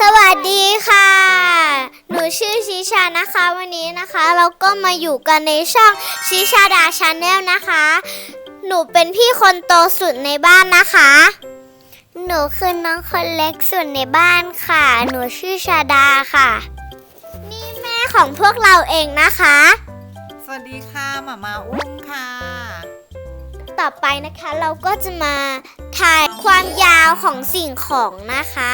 สวัสดีค่ะ หนูชื่อชิชานะคะ วันนี้นะคะเราก็มาอยู่กันในช่องชิชาดาชาแนลนะคะ หนูเป็นพี่คนโตสุดในบ้านนะคะ หนูคือน้องคนเล็กสุดในบ้านค่ะ หนูชื่อชาดาค่ะ นี่แม่ของพวกเราเองนะคะ สวัสดีค่ะหมามาอุ้มค่ะ ต่อไปนะคะเราก็จะมาถ่ายความยาวของสิ่งของนะคะ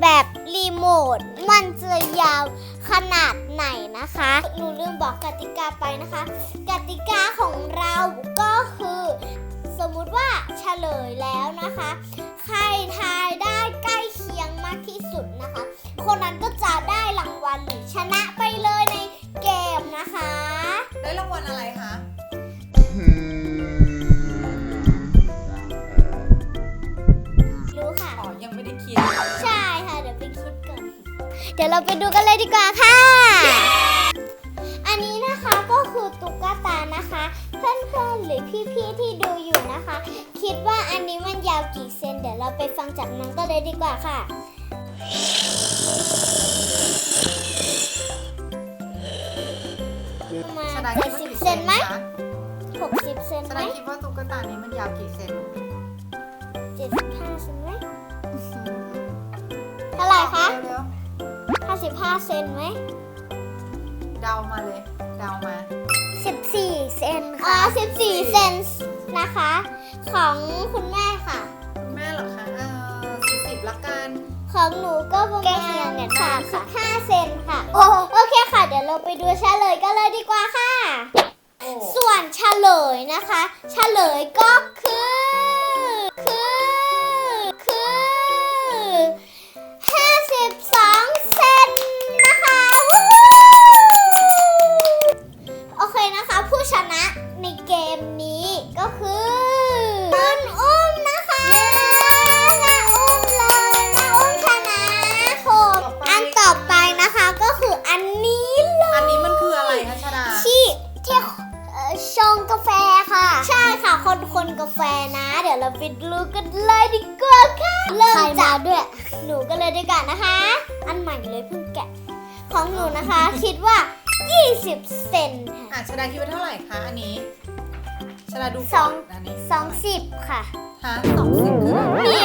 แบบรีโมท มันจะยาวขนาดไหนนะคะ หนูลืมบอกกติกาไปนะคะ กติกาของเราก็คือ สมมุติว่าเฉลยแล้วนะคะ ใครทายได้ใกล้เคียงมากที่สุดนะคะ คนนั้นก็จะได้รางวัลหรือชนะไปเลยในเกมนะคะ ได้รางวัลอะไรคะ ไปดูกันเลยดีกว่าค่ะ อันนี้นะคะก็คือตุ๊กตานะคะ เพื่อนๆหรือพี่ๆที่ดูอยู่นะคะ คิดว่าอันนี้มันยาวกี่เซนเดี๋ยวเราไปฟังจากน้องกันเลยดีกว่าค่ะประมาณชนะเจ็คิดดว่าสิบกี่เซเซนนไหมคะหกสิบเซนชไหมนะคิดว่าตุ๊กตานี้มันยาวกี่เซนเจ็ดสิบห้าเซนไหมเท่าไหร่คะ เร็ว ห้าสิบห้าเซนไหมๆเดามาเลย เดามา 14 เซนค่ะอ๋อ14 เซนนะคะ ของคุณแม่ค่ะ คุณแม่เหรอคะเออสี่สิบละกันของหนูก็ประมาณสามสิบห้าเซนค่ะ โอ้โอเคค่ะ เดี๋ยวเราไปดูเฉลยกันเลยดีกว่าค่ะ โอ้ส่วนเฉลยนะคะ เฉลยก็คือคือ ฟนะ เดี๋ยวเราไปดูกันเลยดีกว่าค่ะ เริ่มจากด้วยหนูก็เลยดีกว่านะคะ อันใหม่เลยเพิ่งแกะ ของหนูนะคะ คิดว่า 20 เซนค่ะ อะชาดาคิดว่าเท่าไหร่คะอันนี้ชาดาดูสองก่นอันนี้20ค่ะฮะสองสิบคือ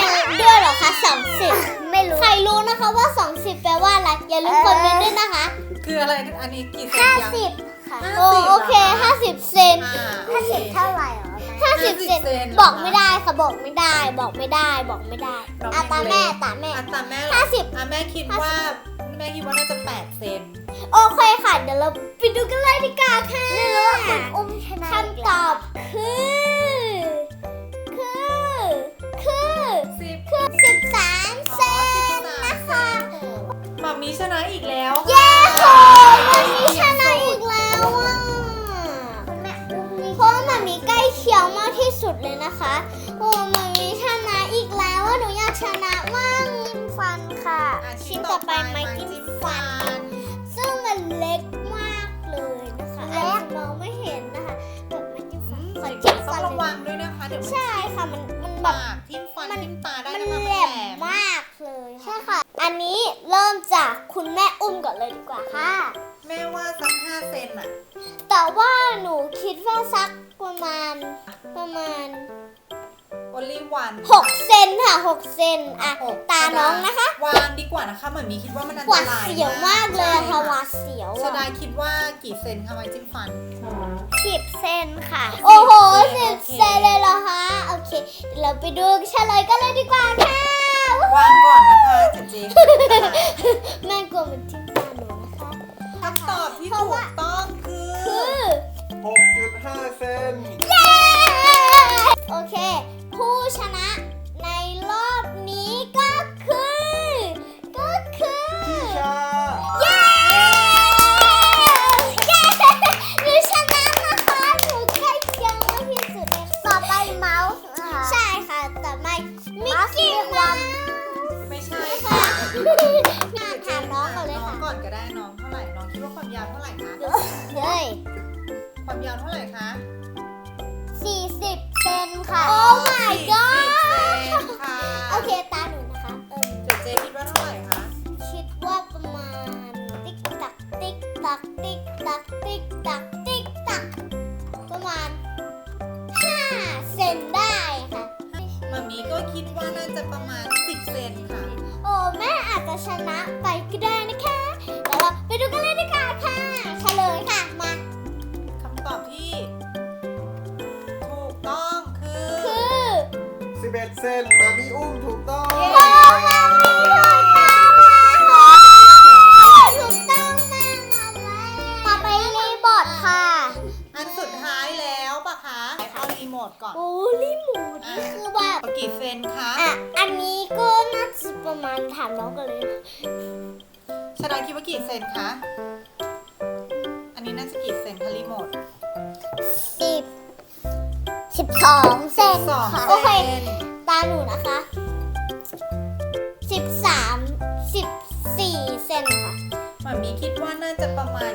อะไรมีด้วยเหรอคะ20ไม่รู้ ใครรู้นะคะว่า 20 แปลว่าอะไรอย่าลืมคอมเมนต์ด้วยนะคะ คืออะไรอันนี้กี่เซนยัง 50 ค่ะ50โอโอเคเหรอคะ50 เซน อ่าโอเค 50 เท่าไหร่หรอห้า สิบ50เซนเซนเหรอบอกไม่ได้ค่ะบอกไม่ได้ บอกไม่ได้บอกไม่ได้เราอะไม่ตารู้แม่ตาแม่อะตามแม่เหรอห้าสิบอะแม่คิดว่าแม่คิดว่าน่าจะแปดเซนโอเคค่ะ เดี๋ยวเราไปดูกันเลยดีกว่าค่ะไม่รู้ว่าคุณอุ้มชนะคำตอบคือคือ อันนี้เริ่มจากคุณแม่อุ้มก่อนเลยดีกว่าค่ะ แม่ว่าสักห้าเซนอะแต่ว่าหนูคิดว่าสักประมาณประมาณโอลิวัน6เซนค่ะ6เซนอะตาน้องนะคะ วางดีกว่านะคะเหมือนมีคิดว่ามันอันหตวาดรายเสียวมากเลยค่ะหวาดเสียวชาดาอะคิดว่ากี่เซนคะไม้จิ้มฟัน สิบเซนค่ะ โอ้โหเซสินบโอเคเซนเลยเหรอคะ โอเคเดี๋ยวเราไปดูเฉลยกันเลยดีกว่าค่ะ วางก่อนนะคะเจเจแม่กลัวมันทิ่มตาหนูนะคะคำตอบที่เพราะถูว่ากต้องคือ คือ 6.5 เซน เย้ ความยาวเท่าไหร่คะ 40เซนค่ะ โอ้ my 40 god เซนค่ะ โอเคตาหนูนะคะ เออเจเจคิดว่าเท่าไหร่คะ คิดว่าประมาณ ติ๊กตัก ติ๊กตัก ติ๊ก ประมาณถามน้องกันเลยชนะคิดว่ากี่เซนคะ อันนี้น่าจะกี่เซนคะรีโมทสิบสิบสองเซนสองค่ะเซโอเคนตาหนูนะคะสิบสามสิบสี่เซนค่ะหมามีคิดว่าน่าจะประมาณ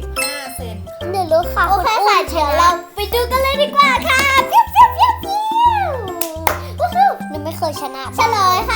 25 เซนค่ะเดี๋ยวรู้ค่ะโอเคค่ะเดี๋ยวเราไปดูกันเลยดีกว่าค่ะปิ้วปิ้วปิ้วปิ้ววู้ฮู้หนูไม่เคยชนะเฉลยค่ะ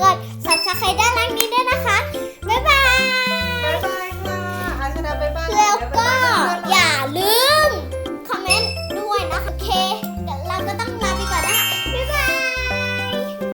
กด subscribe ด้าน